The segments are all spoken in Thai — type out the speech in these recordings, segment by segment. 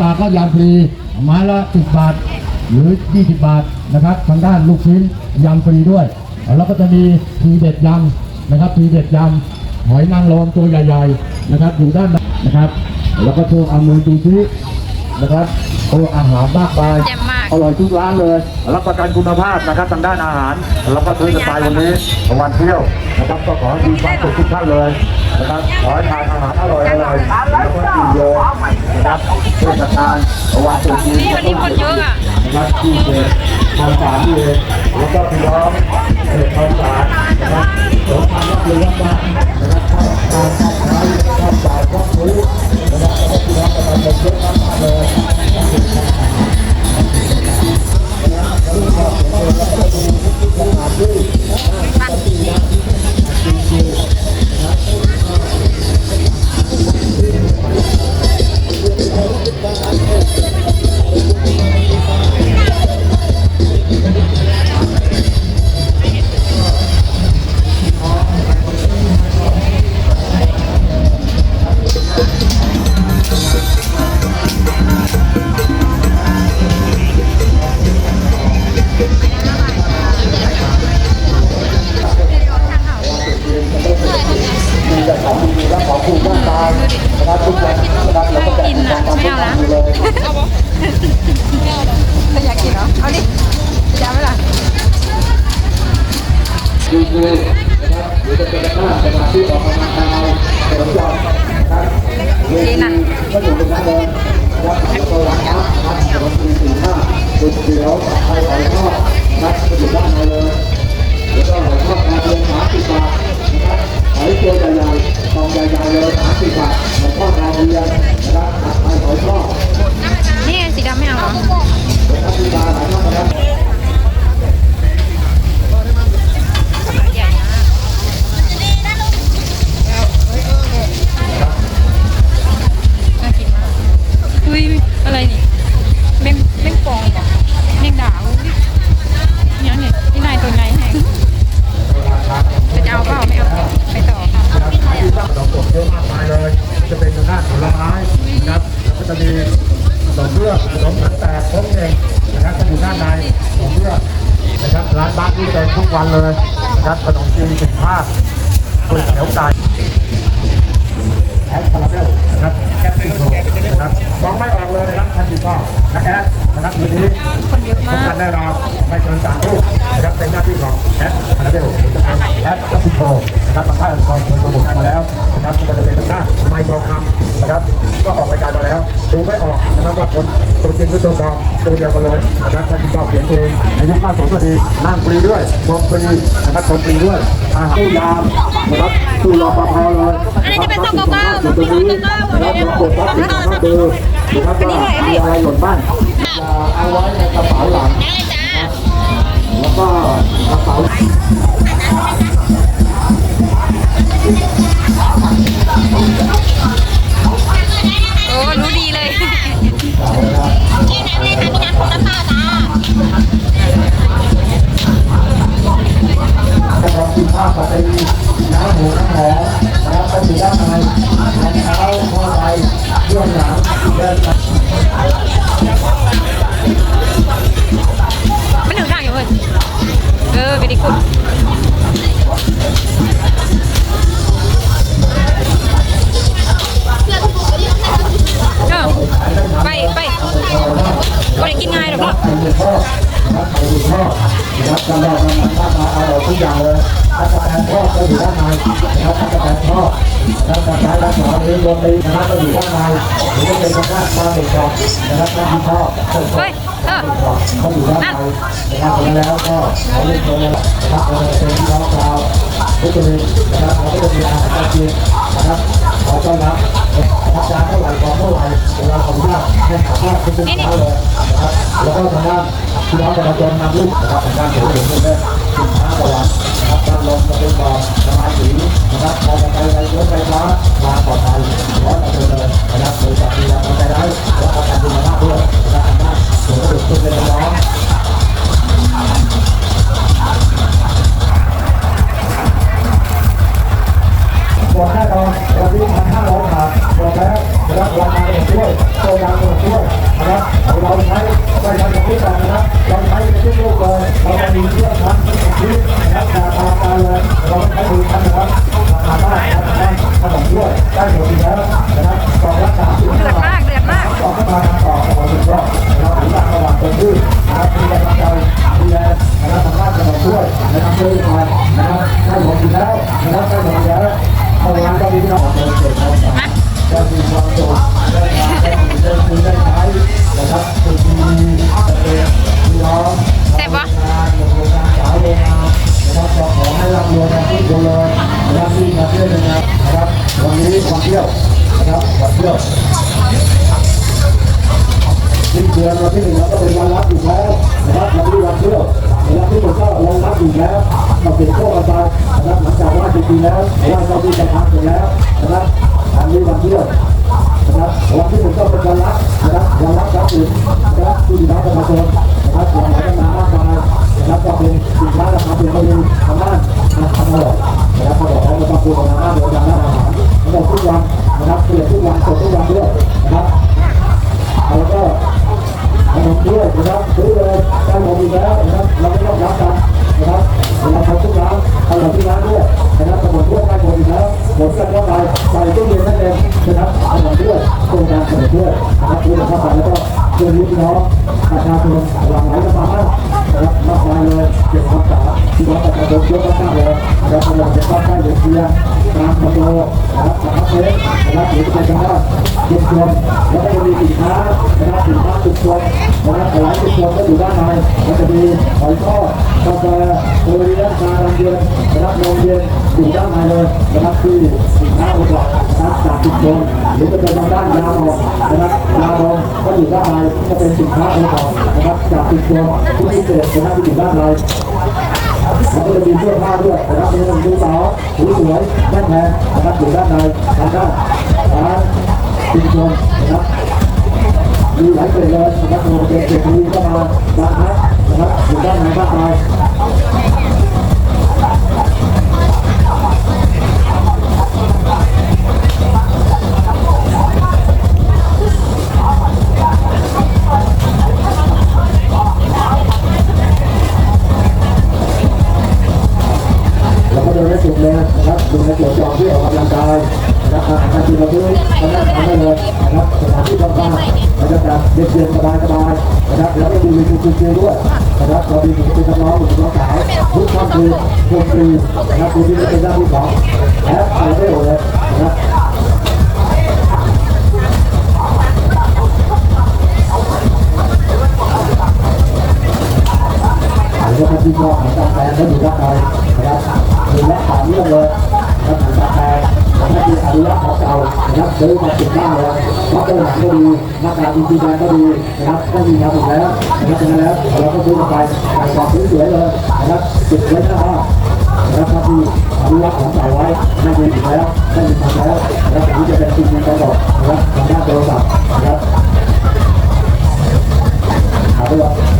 ปลาก็ยำฟรีไม้ละ 10 บาท หรือ 20 บาทนะครับ ทางด้านลูกชิ้นยำฟรีด้วย แล้วก็จะมีทีเด็ดยำนะครับทีเด็ดยำหอยนางรมตัวใหญ่ๆนะครับอยู่ด้านนะครับ แล้วก็ตัวอามือดูซิ นะครับโอ้อาหารมากมายแจ่มมาก อร่อยทุกร้านเลย รับประกันคุณภาพนะครับทางด้านอาหารแล้วก็ซื้อสไตล์วันนี้วันเที่ยวนะครับก็ขอให้มีความสุขทุกท่านเลยนะครับขอให้ทานอาหารอร่อยอร่อยแล้วก็กินเยอะนะครับเทศกาลวันตรุษจีนนี่วันนี้คนเยอะอะนะครับที่เขตคลองสารนี่เองแล้วก็พี่น้องเขตคลองสารนะครับสงครามรับเรือบ้านนะครับข้าวการข้าวใช้ข้าวจ่ายข้าวซื้อนะครับแล้ว ก็พี่ อ จะมีขนมเบื้องขนมถังแตกพร้อมเองนะครับจะอยู่ด้านในขนมเบื้องนะครับร้านบ้านที่เต็นทุกวันเลยนะครับขนมจีนสิบห้าก๋วยเตี๋ยวไก่ แอดคาราเมลนะครับแคปซูลนะครับมองไม่ออกเลยนะครับท่านผู้ชมนะแอดนะครับวันนี้คนเยอะมากักนแน่นอนไม่เกินสามทุ่มนะครับเป็นหน้าที่ของแอดคาราเบลหรือจะเป็นแอดคัพพิโตนะครับมาค่ายองค์กรเคยประมูลกันมาแล้วนะครับก็จะเป็นทางด้านไมโครคำนะครับ ก็ออกรายการมาแล้วดูไม่ออกนะครับว่าคนตัวจริงหรือตัวปลอมตัวเดียวกันเลยนะครับท่านที่ชอบเขียนเองอายุ50ก็ดีนั่งฟรีด้วยมองฟรีนะครับชมฟรีด้วยอาหารยามนะครับตูรอปภเลยอันนี้จะเป็นตัวเก้าตัวนี้นะครับเรากดรับสินค้าเบอร์นะครับว่ามีอะไรหล่นบ้างอย่าเอาไว้ในกระเป๋าหลัง ก็ได้กินง่ายหรอกเนาะไปดูพ่อนะครับไปดูพ่อนะครับงานข้าวมาอร่อยทุกอย่างเลยถ้ากระแตนพ่อก็อยู่ด้านในนะครับถ้ากระแตนพ่อนะครับกระแตนรักษาเลี้ยงดนตรีนะครับก็อยู่ด้านในหรือจะเป็นทางด้านปลาเด็กกรอบนะครับท่านที่พ่อเปิดเฮ้ยเออเขาอยู่ด้านในนะครับแล้วก็เขาเล่นตัวนะครับเราจะเป็นพี่น้องชาวพุทธลินนะครับเราก็จะมี ถามว่านเลยนะครับแล้วก็ทางด้านพี่น้องประชาชนนำลูกนะครับทางด้านเสรีเรื่องสินค้าสวรรค์นะครับด้านลมจะเป็นบ่อสมาธินะครับมองไปไกลรถไฟฟ้าวางปลอดภัยร้อยเปอร์เซ็นต์เลยนะครับบริษัทดูแลควาได้และประกันคุณภาพด้วยนะครับทางด้านสวนสนุกคุณเป็นน้องหมดแน่นอนวันนี้พันห้าร้อยบาทหมดแล้วรับรางวัลหนึ่งด้วยโปรย อีกแล้วนะครับวันนี้วันเที่ยววันที่หนึ่งก็วันรับอีกแล้วก็เป็นโชคกันไปนะครับหลังจากว่าจริงๆแล้วว่าเรามีจะทำเสร็จแล้วนะครับทางนี้วันเที่ยวนะครับวันที่หนึ่งก็เป็นการรับนะครับวันรับรับอื่นะครับที่น้องประชาชนนะครับหลังไหลกันมา น้องประชาชนหลังไหลกันมานะครับมากมายเลยเก็บความสะอาดพี่น้องประชาชนเยอะมากเลยนะครับเราจะต้องได้เดือดเชียร์ตามคอนโดนะครับนะครับเล็กนะครับหรือจะเป็นทางด้าชุมชนแล้วก็จะมีสินค้านะครับสินค้าชุมชนนะครับหลายชุมชนก็อยู่ด้านในมันจะมีหอยทอดกาแฟโอเลี้ยงชาดังเย็นนะครับนมเย็น อยู่ด้านในเลยนะครับที่สินค้าอุปกรณ์นะครับจากชุมชนหรือจะเป็นทางด้านยาหมองนะครับยาหมองก็อยู่ด้านในก็เป็นสินค้าอุปกรณ์นะครับจากชุมชนที่พิเศษนะครับที่อยู่ด้านในแล้วก็จะมีเสื้อผ้าด้วยนะครับมีหนึ่งดูสาวหูสวยแม่นแพงนะครับอยู่ด้านในทางด้านร้านชุมชนนะครับมีหลายเกรดเลยนะครับโรงเรียนเด็กดีก็มาบางพักนะครับอยู่ด้านในมากมาากาศเย็นๆสบายนะครับแล้วก็ดูวิวชิลๆด้วยนะครับเรามีกิจกรรมน้องหรือน้องสาวทุกค่ำคืนทุกปีนะครับดูที่นี่เป็นหน้าที่ของแอปไอเดลเลยนะครับหรือว่าที่ชอบของกาแฟก็อยู่ด้านในนะครับมีแลต่อเนื่องเลยนะครับกาแฟ ถ้ามีอนุรักษ์ของเก่านะครับซื้อมาติดบ้านเลยวัดต้นหนังก็ดีหน้าตาดีดีแดงก็ดีนะครับก็มีมาหมแล้วนะครับฉะนั้นแล้วเราก็ซื้อมาไปใส่กรอบสวยเลยนะครับติดไว้หน้าบ้านนะครับถ้าที่อนุรักษ์ของเก่าไว้ไม่ดีอยู่แล้วไม่มีทางแล้วนะครับอันนี้จะเป็นสิ่งที่ต้องบอกนะครับทางด้านโทรศัพท์นะครับหาไปเลยนะครับ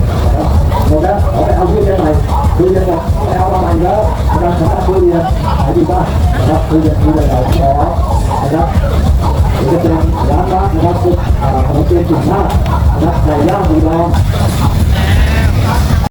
หมดแล้วเอไปเอาที่เรียนใหม่คือเรียนหมดไปเอามาใหม่แล้วอาจารย์สามารถคุยเรียนขายดีบ้างนะครับคุยเรียนคุยเรียนหลาขอนะครับจะเป็นร้านร้านนะครับขนมเปี๊ยะจุ่มหน้านะครับไก่ย่างหมูดอง